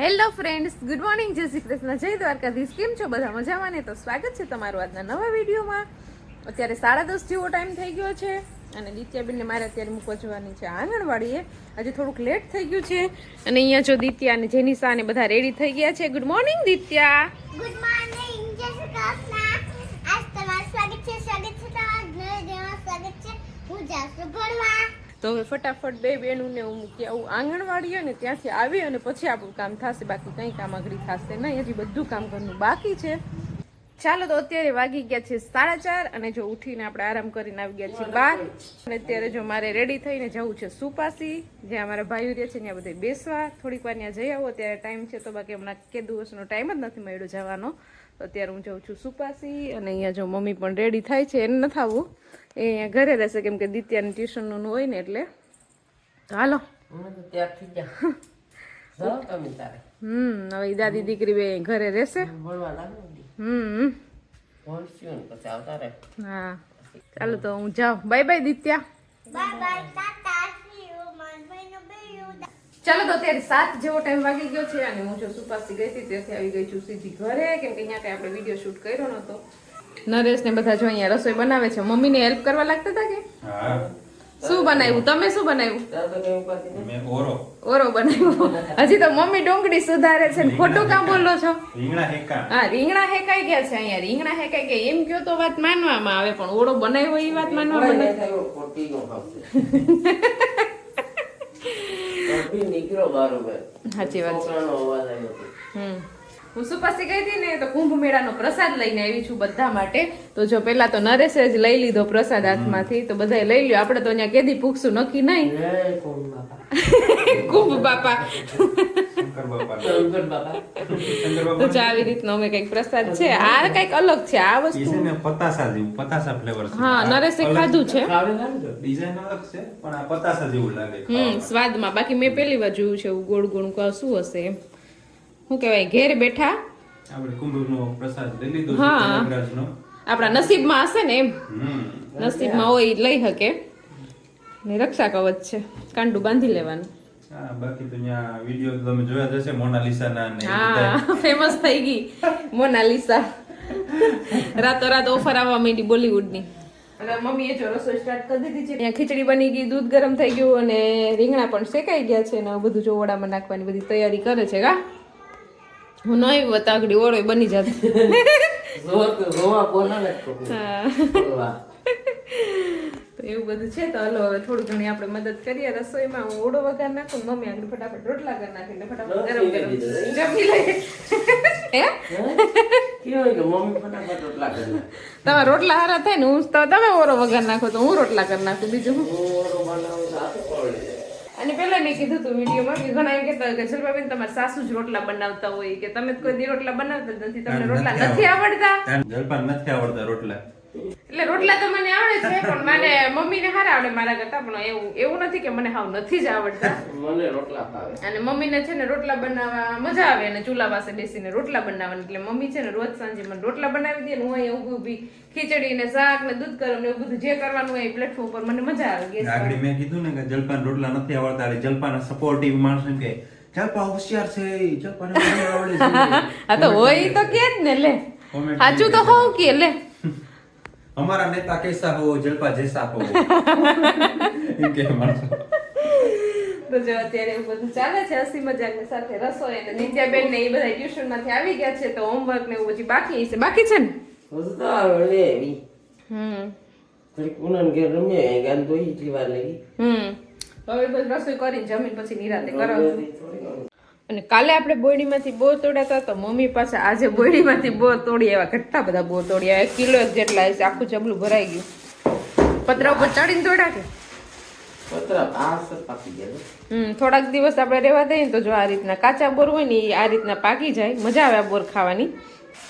Hello friends, good morning, જય શ્રી કૃષ્ણ, જય દ્વારકાધીશ. કેમ છો બધા મજામાં ને? તો સ્વાગત છે તમારું આજના નવા વિડીયોમાં. અત્યારે સાડા દસ જેવો ટાઈમ થઈ ગયો છે અને દિત્યાબેનને મારે અત્યારે મૂકવા જવાની છે આંગણવાડીએ. આજે થોડુંક લેટ થઈ ગયું છે અને અહીંયા જો દિત્યા અને જેનિસા ને બધા રેડી થઈ ગયા છે. Good morning Ditya. Good morning જય શ્રી કૃષ્ણ. આજ તમારું સ્વાગત છે સ્વાગત છે તમારું નવા સ્વાગત છે. હું જાસુ ભણવા તો હવે ફટાફટ બે બહેનોને હું મૂકી આવું આંગણવાડી અને ત્યાંથી આવી અને પછી આપણું કામ થશે, બાકી કંઈ કામ આગળ થશે નહીં. હજી બધું કામ ઘરનું બાકી છે. ચાલો તો અત્યારે વાગી ગયા છે સાડા ચાર અને જો ઉઠીને આપણે આરામ કરીને આવી ગયા છીએ બાર અને અત્યારે જો મારે રેડી થઈને જવું છે સુપાસી, જ્યાં અમારા ભાઈઓ રહે છે, ત્યાં બધે બેસવા. થોડીક વાર ત્યાં જઈ આવો ત્યારે ટાઈમ છે તો બાકી હમણાં કે દિવસનો ટાઈમ જ નથી મળ્યો જવાનો. તો અત્યારે હું જાઉં છું સુપાસી અને અહીંયા જો મમ્મી પણ રેડી થાય છે એને નથી આવવું. એ અહીંયા ઘરે રહેશે કેમ કે દિત્યાની ટ્યુશનનું હોય ને એટલે. હાલો. હમ હવે દાદી દીકરી બે અહીં ઘરે રહેશે. હમ ભણશું ને. પછી આવતા રહે. હા. ચાલો તો હું જાઉં. Bye bye Ditya. Bye bye ચાલો તો અત્યારે સાત જેવો ટાઈમ વાગી ગયો છે અને હું જો સુપાસી ગઈ હતી ત્યાંથી આવી ગઈ છું સીધી ઘરે કેમ કે અહીંયા કઈ આપણે વીડિયો શૂટ કર્યો નતો નરેશ ને બધા જો અહીંયા રસોઈ બનાવે છે. મમ્મીને હેલ્પ કરવા લાગતા હતા કે? શું બનાવ્યું? તમે શું બનાવ્યું? ઓરો. ઓરો બનાવ્યો. હજી તો મમ્મી ડુંગળી સુધારે છે ને ખોટું કામ બોલો છો? રીંગણા હેકા. હા રીંગણા હેકાઈ ગયા છે અહીંયા. રીંગણા હેકાઈ ગયા. એમ કયો તો વાત માનવામાં આવે પણ ઓળો બનાવ્યો એ વાત માનવામાં નથી નહીં થાય, ખોટી નો ખાવશે. તો બી નીકળ્યો બારોબાર. સાચી વાત છોકરાનો અવાજ આવ્યો હતો. હું સુપાસી ગઈ હતી ને તો કુંભ મેળાનો પ્રસાદ લઈને આવી છું બધા માટે. તો જો પેલા તો નરેશે જ લઈ લીધો પ્રસાદ હાથમાંથી તો બધાએ લઈ લ્યો. આપણે તો અહીંયા કેદી પૂછશું નક્કી નહીં. કુંભ બાપા. તો જો આવી રીતનો અમે કંઈક પ્રસાદ છે. આ કંઈક અલગ છે આ વસ્તુ. પતાસા જેવું પતાસા ફ્લેવર છે. હા નરેશે ખાધું છે? ડિઝાઇન અલગ છે પણ આ પતાસા જેવું લાગે હમ સ્વાદમાં. બાકી મેં પહેલી વાર જોયું છે એવું ગોળ ગોળ ક- શું હશે એમ. શું કહેવાય ઘેર બેઠા આપણે કુંભનો પ્રસાદ લઈ લીધો છે હા. આપણા નસીબમાં હશે ને એમ. નસીબમાં હોય લઈ શકે. ને રક્ષા કવચ છે કાંડું બાંધી લેવાનું. હા બાકી તો અહીંયા વીડિયો તમે જોયા જ મોનાલિસાના ને હા ફેમસ થઈ ગઈ મોનાલિસા રાતોરાત ઓફર આવવા માંડી બોલીવુડની. અને મમ્મીએ જો રસોઈ સ્ટાર્ટ કરી દીધી છે. અહીંયા ખીચડી બની ગઈ દૂધ ગરમ થઈ ગયું અને રીંગણા પણ શેકાઈ ગયા છે ને બધું જો ઓળામાં નાખવાની બધી તૈયારી કરે છે કા? હું નહીં વતાગડી ઓળો બની જાત. તો- એવું બધું છે તો હલો હવે થોડું ઘણી આપણે મદદ કરીએ રસોઈમાં. હું ઓળો વઘાર નાખું મમ્મી આગળ ફટાફટ રોટલા કરી નાખીને ફટાફટ ગરમ ગરમ જમી લઈએ હે? કેવું કે મમ્મી ફટાફટ રોટલા તમારા રોટલા હારા થાય ને હું તમે ઓરો વઘાર નાખો તો હું રોટલા કરી નાખું બીજું હું હું ઓરો બનાવું તો હાથે પકડી જાય. અને પેલા મેં કીધું હતું વિડીયોમાં કે ઘણા એમ કહેતા કે જલપાબેન તમારા સાસુ જ રોટલા બનાવતા હોય કે તમે કોઈ દી રોટલા બનાવતા નથી તમને રોટલા નથી આવડતા. ત્યાં જલપાન નથી આવડતા રોટલા. એટલે રોટલા તો મને આવડે છે પણ મને મમ્મીને હારા આવડે મારા કરતા પણ એવું એવું નથી કે મને હાવ નથી જ આવડતા. મને રોટલા ભાવે. અને મમ્મીને છે ને રોટલા બનાવવા મજા આવે અને ચૂલા પાસે બેસીને રોટલા બનાવવાની. એટલે મમ્મી છે ને રોજ સાંજે મને રોટલા બનાવી દે ને હું અહીંયા ઊભી ઊભી ખીચડી ને શાક ને દૂધ ગરમ ને એવું બધું જે કરવાનું હોય પ્લેટફોર્મ ઉપર મને મજા આવે ગેસ આગળ મેં કીધું ને કે જલપાન રોટલા નથી આવડતા એટલે જલપાન સપોર્ટિવ માણસ એમ કે જલપા હોશિયાર છે જલપાને આવડે છે. આ તો હોય તો કે જ ને લે. સાચું તો હોઉં કે લે. અમારા નેતા કૈસા હો જલપા જૈસા હો એમ કે માણસો તો જો અત્યારે એવું બધું ચાલે છે હસી મજાકની સાથે રસોઈ અને નિત્યાબેન ને એ બધા ટ્યુશનમાંથી આવી ગયા છે તો હોમવર્ક ને એવું બધું બાકી છે. બાકી છે ને? હજુ તો હમ. થોડીક ઉનાન ઘેર રમ્યા ગાન તો એટલી વાર લાગી. હમ. હવે બધું રસોઈ કરીને જમીન પછી નિરાતે કરાવું અને કાલે આપણે બોડીમાંથી બોર તોડ્યા તો મમ્મી પાસે આજે બોડીમાંથી બોર તોડી એવા ઘટતા બધા બોર તોડ્યા એક કિલો જેટલા હશે આખું જબલું ભરાઈ ગયું. પતરા ઉપર ચડીને તોડ્યા કે હમ થોડાક દિવસ આપણે રહેવા દઈએ ને તો જો આ રીતના કાચા બોર હોય ને એ આ રીતના પાકી જાય. મજા આવે આ બોર ખાવાની.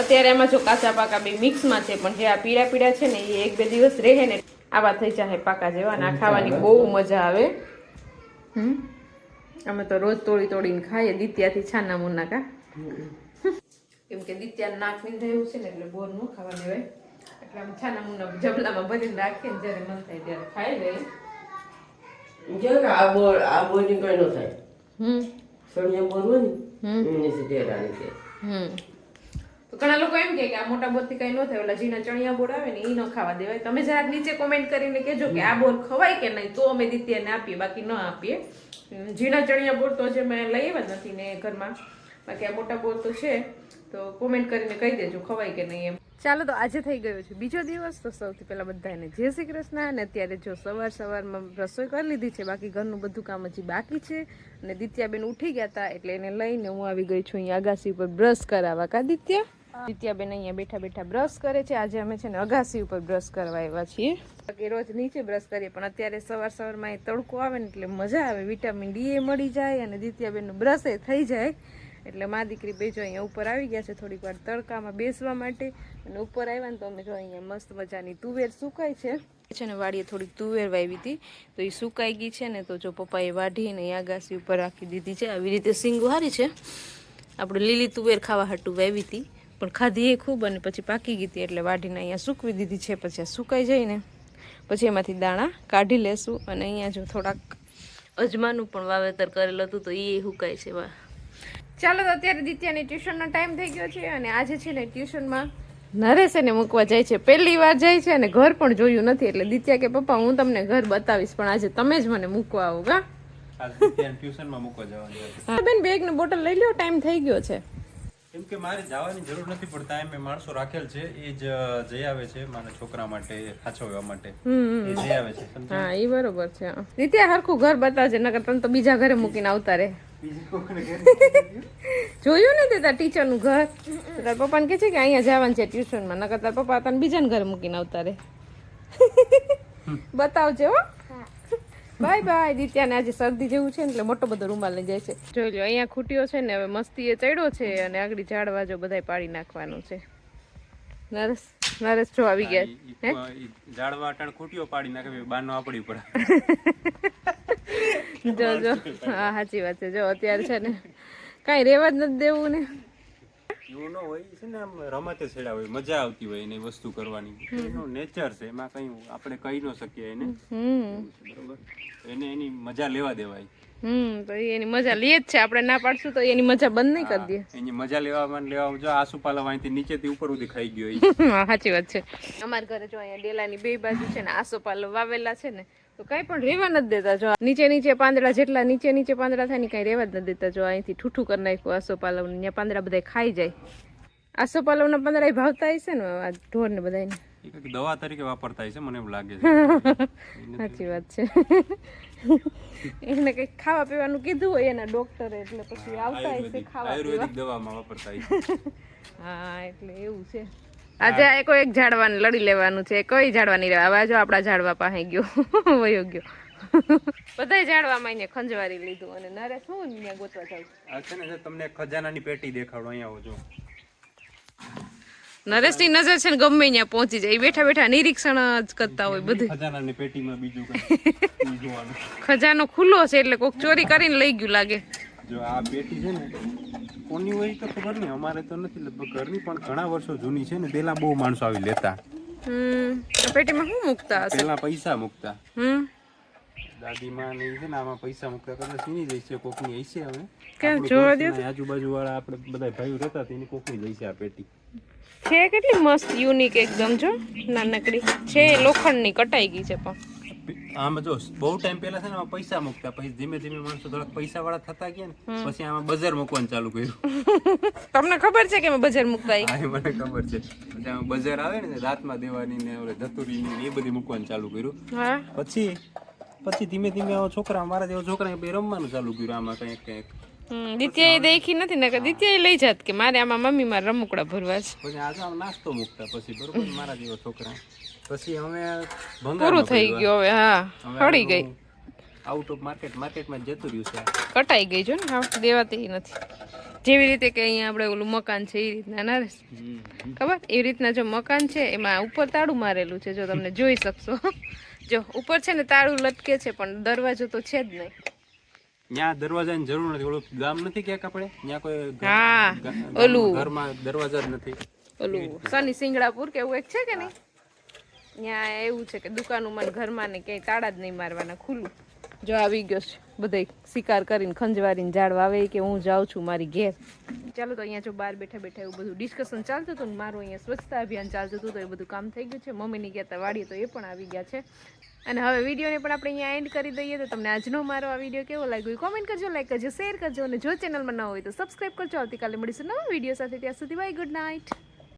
અત્યારે એમાં જો કાચા પાકા બે મિક્સમાં છે પણ જે આ પીળા પીળા છે ને એ એક બે દિવસ રહે ને આવા થઈ જાય પાકા જેવા ના ખાવાની બહુ મજા આવે. હમ. અમે તો રોજ તોડી તોડીને ખાઈએ. દિત્યાથી છાના મુના કા? કેમ કે દિત્યા નાક વિંધાયું છે ને એટલે બોર ન ખાવા દેવાય એટલે અમે છાના મુના જબલામાં ભરીને રાખીએ ને જ્યારે મન થાય ત્યારે ખાઈ લઈએ. કેમ કે આ બોર આ ન થાય. હમ. સળિયા બોર હોય ને એમની રાણી છે હમ. તો ઘણા લોકો એમ કે આ મોટા બોરથી કઈ ન થાય, ઓલા જીના ચણિયા બોર આવે ને એ ન ખાવા દેવાય. તમે જરાક નીચે કોમેન્ટ કરીને કહેજો કે આ બોર ખવાય કે નહીં? તો અમે દિત્યાને આપીએ, બાકી ન આપીએ. ઝીણા ચણિયા બોર તો જે મેં લઈ આવ્યા નથી ને ઘરમાં. બાકી આ મોટા બોર તો છે. તો કોમેન્ટ કરીને કહી દેજો ખવાય કે નહીં એમ. ચાલો તો આજે થઈ ગયો છે. બીજો દિવસ તો સૌથી પહેલાં બધાને જય શ્રી કૃષ્ણ. અને અત્યારે જો સવાર સવારમાં રસોઈ કરી લીધી છે, બાકી ઘરનું બધું કામ હજી બાકી છે. અને દિત્યાબેન ઉઠી ગયા હતા, એટલે એને લઈને હું આવી ગઈ છું અહીંયા અગાસી ઉપર બ્રશ કરાવવા. કા દિત્યા? દિત્યાબેન અહીંયા બેઠા બેઠા બ્રશ કરે છે. આજે અમે છે ને અગાસી ઉપર બ્રશ કરવા આવ્યા છીએ. કે રોજ નીચે બ્રશ કરીએ, પણ અત્યારે સવાર સવારમાં એ તડકો આવે ને એટલે મજા આવે. વિટામિન ડી એ મળી જાય અને દિત્યાબેનનું બ્રશ એ થઈ જાય. એટલે મા દીકરી બે જો અહીંયા ઉપર આવી ગયા છે થોડીક વાર તડકામાં બેસવા માટે. અને ઉપર આવ્યા ને તો અમે જો અહીંયા મસ્ત મજાની તુવેર સુકાય છે. છે ને વાડીએ થોડીક તુવેર વાવી હતી, તો એ સુકાઈ ગઈ છે ને તો જો પપ્પાએ વાઢીને અગાસી ઉપર રાખી દીધી છે. આવી રીતે સિંગો હારી છે. આપણે લીલી તુવેર ખાવા હાટું વાવી હતી. પણ ખાધી એ ખૂબ અને પછી પાકી ગઈ હતી એટલે વાઢીને અહીંયા સૂકવી દીધી છે પછી આ સુકાઈ જાય ને પછી એમાંથી દાણા કાઢી લેશું અને અહીંયા જો થોડાક અજમાનું પણ વાવેતર કરેલું હતું તો એ સુકાય છે વા ચાલો તો અત્યારે દિત્યાની ટ્યુશનનો ટાઈમ થઈ ગયો છે અને આજે છે ને ટ્યુશનમાં નરેશ એને મૂકવા જાય છે. પહેલી વાર જાય છે અને ઘર પણ જોયું નથી એટલે દિત્યા કે પપ્પા હું તમને ઘર બતાવીશ પણ આજે તમે જ મને મૂકવા આવો. ગા ટ્યુશનમાં મૂકવા જવાનું છે. હા, બેન બેગ ને બોટલ લઈ લ્યો ટાઈમ થઈ ગયો છે. કેમ કે મારે જવાની જરૂર નથી પડતા એમ. મેં માણસો રાખેલ છે. એ જ જઈ આવે છે મારા છોકરા માટે સાચવવા માટે. એ જઈ આવે છે. હા એ બરોબર છે. દિત્યા હરખું ઘર બતાવજે નકર તને તો બીજા ઘરે મૂકીને આવતા બીજી ઘરે જોયું ને તે તાર ટીચરનું ઘર? તાર પપ્પાને કે છે કે અહીંયા જવાનું છે ટ્યુશનમાં નકર તાર પપ્પા તને બીજાને ઘરે મૂકીને આવતા રે બતાવજે હો. બાય બાય દિત્યાને આજે શરદી જેવું છે ને એટલે મોટો બધો રૂમાલ લઈ જાય છે. જોઈ લો અહીંયા ખૂટ્યો છે ને હવે મસ્તી એ ચડ્યો છે અને આગળ ઝાડવા જો બધાય પાડી નાખવાનું છે. નરેશ નરેશ જો આવી ગયા. ઝાડવા અટાણ ખૂટ્યો પાડી નાખે બાનો આપડી પડે જો જો. હા સાચી વાત છે. જો અત્યારે છે ને કાંઈ રહેવા જ નથી દેવું ને. એવું ન હોય છે ને આમ રમતે છેડા હોય મજા આવતી હોય એને વસ્તુ કરવાની. એનું નેચર છે એમાં કઈ આપણે કહી ન શકીએ એને. હમ. બરોબર? એને એની મજા લેવા દેવાય. હમ તો એની મજા લે જ છે. આપણે ના પાડશું તો એની મજા બંધ નહીં કરી દે. એની મજા લેવામાં ને લેવામાં જો આસુપાલવ અહીંથી નીચેથી ઉપર સુધી ખાઈ ગયો સાચી વાત છે. અમારા ઘરે જો અહીંયા ડેલાની બે બાજુ છે ને આસોપાલવ વાવેલા છે ને તો કઈ પણ રહેવા નથી દેતા. જો નીચે નીચે પાંદડા જેટલા નીચે નીચે પાંદડા થાય ને કઈ રેવા જ નથી દેતા. જો અહીંથી ઠૂઠું કરી નાખ્યું આસોપાલવ ને પાંદડા બધા ખાઈ જાય. આસોપાલવના પાંદડા ય ભાવતા હશે ને આ ઢોર ને બધાને એ કંઈક દવા તરીકે વાપરતા છે મને એવું લાગે છે. સાચી વાત છે. એને કંઈક ખાવા પીવાનું કીધું હોય એના ડોક્ટરે એટલે પછી આવતા હશે ખાવા આયુર્વેદિક દવામાં વાપરતા છે. હા એટલે એવું છે. આજે આ કોઈ એક ઝાડવાને લડી લેવાનું છે. કોઈ ઝાડવા નહીં હવે જો આપણા ઝાડવા પાસે ગયો. વયો ગયો. બધાય ઝાડવામાં એને ખંજવારી લીધું અને નરે શું ત્યાં ગોતવા જાવ આ છે ને તમને ખજાનાની પેટી દેખાડો અહીંયા જો. નરેશની નજર છે ને ગમે ત્યાં પહોંચી જાય. બેઠા બેઠા નિરીક્ષણ જ કરતા હોય બધું. ખજાનાની પેટીમાં બીજું કઈ જોવાનું. ખજાનો ખુલ્લો છે એટલે કોક ચોરી કરીને લઈ ગયું લાગે. જો આ પેટી છે ને કોની હોય તો ખબર નહીં. અમારે તો નથી. લગભગ ઘરની પણ ઘણા વર્ષો જૂની છે ને પેલા બહુ માણસો આવી લેતા. હમ પેટીમાં શું મૂકતા પેલા પૈસા મૂકતા. હમ. દાદીમાં ને છે ને આમાં પૈસા મૂકતા કદાચ સીની જઈ છે કોકની હશે હવે. કેમ જોવા ઘર આજુબાજુ વાળા આપણે બધા ભાઈઓ રહેતા તેની કોકની જઈ આ પેટી. છે કેટલી મસ્ત યુનિક એકદમ જો નાનકડી. છે લોખંડની કટાઈ ગઈ છે પણ. આમાં જો બહુ ટાઈમ પહેલા છે ને આમાં પૈસા મૂકતા પછી ધીમે ધીમે માણસો થોડાક પૈસા વાળા થતા ગયા ને પછી આમાં બજાર મૂકવાનું ચાલુ કર્યું. તમને ખબર છે કે મેં બજાર મૂકતા ઈ? મને ખબર છે. પછી આમાં બજાર આવે ને રાતમાં દેવાની ને ઓલે ને એ બધી મૂકવાનું ચાલુ કર્યું. પછી પછી ધીમે ધીમે છોકરા મારા જેવા છોકરા બે રમવાનું ચાલુ કર્યું આમાં કંઈક કંઈક. દિત્યાએ દેખી નથી ને દિત્યાએ લઈ જાત કે મારે આમાં મમ્મી મારા રમકડા ભરવા છે. પછી આજે નાસ્તો મૂકતા પછી બરોબર મારા જેવા છોકરા. પછી અમે પૂરું થઈ ગયું હવે હા હળી ગઈ. આઉટ ઓફ માર્કેટ માર્કેટમાં જતું રહ્યું છે. કટાઈ ગઈ છે ને હા દેવાતી નથી. જેવી રીતે કે અહીંયા આપણે ઓલું મકાન છે એ રીતના ના ખબર? એવી રીતના જો મકાન છે એમાં ઉપર તાળું મારેલું છે જો તમને જોઈ શકશો. જો ઉપર છે ને તાળું લટકે છે પણ દરવાજો તો છે જ નહીં. ત્યાં દરવાજાની જરૂર નથી. ઓલું ગામ નથી ક્યાંક આપણે? ત્યાં કોઈ હા ઓલું. ઘરમાં દરવાજા જ નથી. ઓલું શનિ સિંગડાપુર કે એવું એક છે કે નહીં? ત્યાં એવું છે કે દુકાનોમાં ઘરમાં ને ક્યાંય તાળા જ નહીં મારવાના ખુલ્લું. જો આવી ગયો છે. બધે શિકાર કરીને ખંજવારીને ઝાડ વાવે કે હું જાઉં છું મારી ઘેર. ચાલો તો અહીંયા જો બહાર બેઠા બેઠા એવું બધું ડિસ્કશન ચાલતું હતું ને મારું અહીંયા સ્વચ્છતા અભિયાન ચાલતું હતું તો એ બધું કામ થઈ ગયું છે. મમ્મીની ગયા હતા વાડીએ તો એ પણ આવી ગયા છે. અને હવે વિડીયોને પણ આપણે અહીંયા એન્ડ કરી દઈએ તો તમને આજનો મારો આ વીડિયો કેવો લાગ્યો કોમેન્ટ કરજો લાઈક કરજો શેર કરજો અને જો ચેનલમાં ન હોય તો સબસ્ક્રાઈબ કરજો. આવતીકાલે મળીશું નવા વીડિયો સાથે. ત્યાં સુધી બાય ગુડ નાઇટ